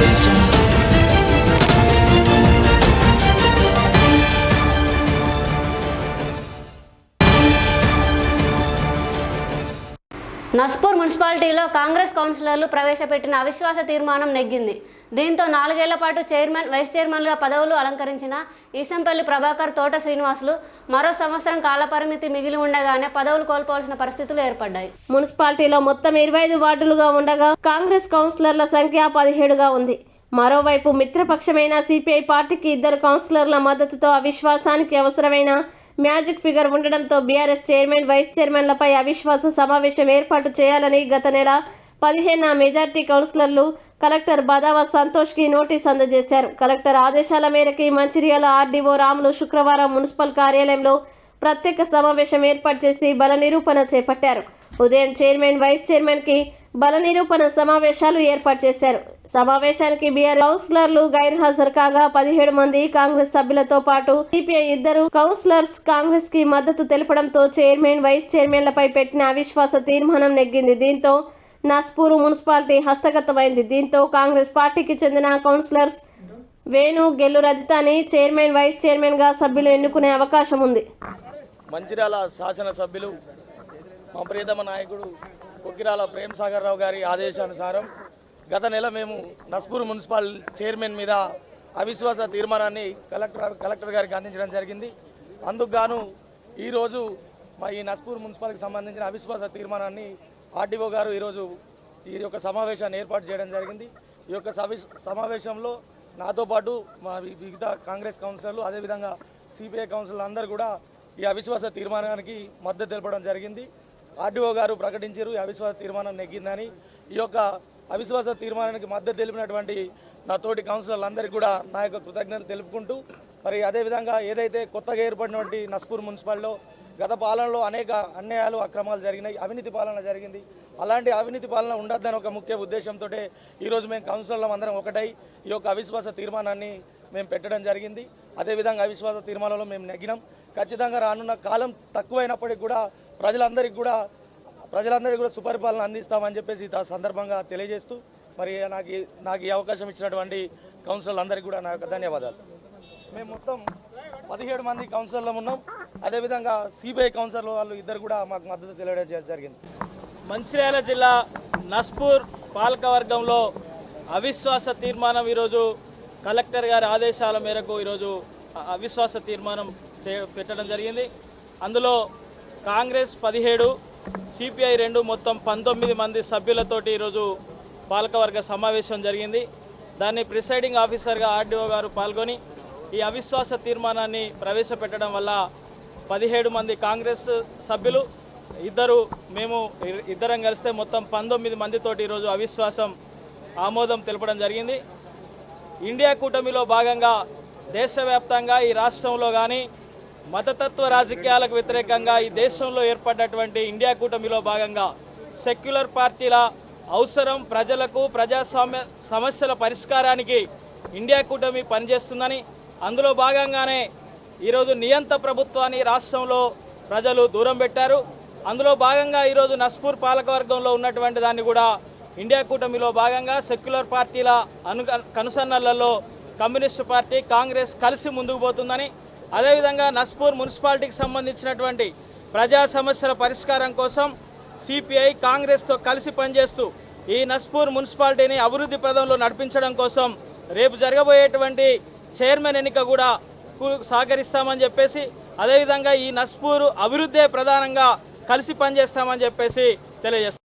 Thank you. Naspur మున్సిపాలిటీలో కాంగ్రెస్ కౌన్సిలర్లు ప్రవేశపెట్టిన అవిశ్వాస తీర్మానం నెగ్గింది. దీంతో నాలుగేళ్ళ పాటు చైర్మన్ వైస్ చైర్మన్గా పదవులు అలంకరించిన ఈసంపల్లి ప్రభాకర్ తోట శ్రీనివాసులు మరో సంవత్సరం కాలపరిమితి మిగిలి ఉండగానే పదవులు కోల్పోవాల్సిన పరిస్థితులు ఏర్పడ్డాయి. మున్సిపాలిటీలో మొత్తం ఇరవై ఐదు వార్డులుగా ఉండగా కాంగ్రెస్ కౌన్సిలర్ల సంఖ్య పదిహేడుగా ఉంది. మరోవైపు మిత్రపక్షమైన సిపిఐ పార్టీకి ఇద్దరు కౌన్సిలర్ల మద్దతుతో అవిశ్వాసానికి అవసరమైన మ్యాజిక్ ఫిగర్ ఉండడంతో బీఆర్ఎస్ చైర్మన్ వైస్ చైర్మన్లపై అవిశ్వాస సమావేశం ఏర్పాటు చేయాలని గత నెల పదిహేన మెజార్టీ కౌన్సిలర్లు కలెక్టర్ బదావా సంతోష్కి నోటీస్ అందజేశారు. కలెక్టర్ ఆదేశాల మేరకు మంచిర్యాల ఆర్డీఓ రాములు శుక్రవారం మున్సిపల్ కార్యాలయంలో ప్రత్యేక సమావేశం ఏర్పాటు చేసి బల నిరూపణ చేపట్టారు. ఉదయం చైర్మన్ వైస్ చైర్మన్కి బల నిరూపణ సమావేశాలు ఏర్పాటు చేశారు. సమావేశానికి బీఆర్ కౌన్సిలర్లు గైర్హాజరు కాగా పదిహేడు మంది కాంగ్రెస్ సభ్యులతో పాటు సిపిఐ ఇద్దరు కౌన్సిలర్స్ కాంగ్రెస్కి మద్దతు తెలపడంతో చైర్మన్ వైస్ చైర్మన్లపై పెట్టిన అవిశ్వాస తీర్మానం నెగ్గింది. దీంతో నస్పూరు మున్సిపాలిటీ హస్తగతమైంది. దీంతో కాంగ్రెస్ పార్టీకి చెందిన కౌన్సిలర్స్ వేణు గెల్లు రజితాని చైర్మన్ వైస్ చైర్మన్గా సభ్యులు ఎన్నుకునే అవకాశం ఉంది. మంచిర్యాల శాసనసభ్యులు మా ప్రియతమ నాయకుడు కొక్కిరాల ప్రేమ్ సాగర్ రావు గారి ఆదేశానుసారం గత నెల మేము నస్పూర్ మున్సిపల్ చైర్మన్ మీద అవిశ్వాస తీర్మానాన్ని కలెక్టర్ కలెక్టర్ గారికి అందించడం జరిగింది. అందుకు గాను ఈరోజు మా ఈ నస్పూర్ మున్సిపాల్కి సంబంధించిన అవిశ్వాస తీర్మానాన్ని ఆర్డీఓ గారు ఈరోజు ఈ యొక్క సమావేశాన్ని ఏర్పాటు చేయడం జరిగింది. ఈ యొక్క సవి సమావేశంలో నాతో పాటు మా వివిధ కాంగ్రెస్ కౌన్సిలర్లు అదేవిధంగా సిపిఐ కౌన్సిలర్లు అందరూ కూడా ఈ అవిశ్వాస తీర్మానానికి మద్దతు తెలపడం జరిగింది. ఆర్డీఓ గారు ప్రకటించారు. అవిశ్వాస తీర్మానం నెగ్గిందని. ఈ యొక్క అవిశ్వాస తీర్మానానికి మద్దతు తెలిపినటువంటి నా తోటి కౌన్సిలర్లందరికీ కూడా నా యొక్క కృతజ్ఞత తెలుపుకుంటూ మరి అదేవిధంగా ఏదైతే కొత్తగా ఏర్పడినటువంటి నస్పూర్ మున్సిపాలిటీలో గత పాలనలో అనేక అన్యాయాలు అక్రమాలు జరిగినాయి అవినీతి పాలన జరిగింది. అలాంటి అవినీతి పాలన ఉండొద్దని ఒక ముఖ్య ఉద్దేశంతో ఈరోజు మేము కౌన్సిల్లో అందరం ఒకటై ఈ యొక్క అవిశ్వాస తీర్మానాన్ని మేము పెట్టడం జరిగింది. అదేవిధంగా అవిశ్వాస తీర్మానంలో మేము నెగ్గినాం. ఖచ్చితంగా రానున్న కాలం తక్కువైనప్పటికి కూడా ప్రజలందరికీ కూడా ప్రజలందరికీ కూడా సుపరిపాలన అందిస్తామని చెప్పేసి సందర్భంగా తెలియజేస్తూ మరి నాకు నాకు ఈ అవకాశం ఇచ్చినటువంటి కౌన్సిల్ అందరికీ కూడా నా యొక్క ధన్యవాదాలు. మేము మొత్తం పదిహేడు మంది కౌన్సిలర్లు ఉన్నాం. అదేవిధంగా సిబిఐ కౌన్సిలర్ వాళ్ళు ఇద్దరు కూడా మాకు మద్దతు తెలియడం జరిగింది. మంచిర్యాల జిల్లా నస్పూర్ పాలకవర్గంలో అవిశ్వాస తీర్మానం ఈరోజు కలెక్టర్ గారి ఆదేశాల మేరకు ఈరోజు అవిశ్వాస తీర్మానం చే పెట్టడం జరిగింది. అందులో కాంగ్రెస్ పదిహేడు సిపిఐ రెండు మొత్తం పంతొమ్మిది మంది సభ్యులతోటి ఈరోజు పాలకవర్గ సమావేశం జరిగింది. దాన్ని ప్రిసైడింగ్ ఆఫీసర్గా ఆర్డీఓ గారు పాల్గొని ఈ అవిశ్వాస తీర్మానాన్ని ప్రవేశపెట్టడం వల్ల పదిహేడు మంది కాంగ్రెస్ సభ్యులు ఇద్దరు మేము ఇద్దరం కలిస్తే మొత్తం పంతొమ్మిది మందితోటి ఈరోజు అవిశ్వాసం ఆమోదం తెలపడం జరిగింది. ఇండియా కూటమిలో భాగంగా దేశవ్యాప్తంగా ఈ రాష్ట్రంలో కానీ మతతత్వ రాజకీయాలకు వ్యతిరేకంగా ఈ దేశంలో ఏర్పడినటువంటి ఇండియా కూటమిలో భాగంగా సెక్యులర్ పార్టీల అవసరం ప్రజలకు ప్రజాస్వామ్య సమస్యల పరిష్కారానికి ఇండియా కూటమి పనిచేస్తుందని అందులో భాగంగానే ఈరోజు నియంత ప్రభుత్వాన్ని రాష్ట్రంలో ప్రజలు దూరం పెట్టారు. అందులో భాగంగా ఈరోజు నస్పూర్ పాలకవర్గంలో ఉన్నటువంటి దాన్ని కూడా ఇండియా కూటమిలో భాగంగా సెక్యులర్ పార్టీల అను కనుసన్నలలో కమ్యూనిస్టు పార్టీ కాంగ్రెస్ కలిసి ముందుకు పోతుందని అదేవిధంగా నస్పూర్ మున్సిపాలిటీకి సంబంధించినటువంటి ప్రజా సమస్యల పరిష్కారం కోసం సిపిఐ కాంగ్రెస్తో కలిసి పనిచేస్తూ ఈ నస్పూర్ మున్సిపాలిటీని అభివృద్ధి పదంలో నడిపించడం కోసం రేపు జరగబోయేటువంటి చైర్మన్ ఎన్నిక కూడా సహకరిస్తామని చెప్పేసి అదేవిధంగా ఈ నస్పూరు అభివృద్ధే ప్రధానంగా కలిసి పనిచేస్తామని చెప్పేసి తెలియజేస్తాం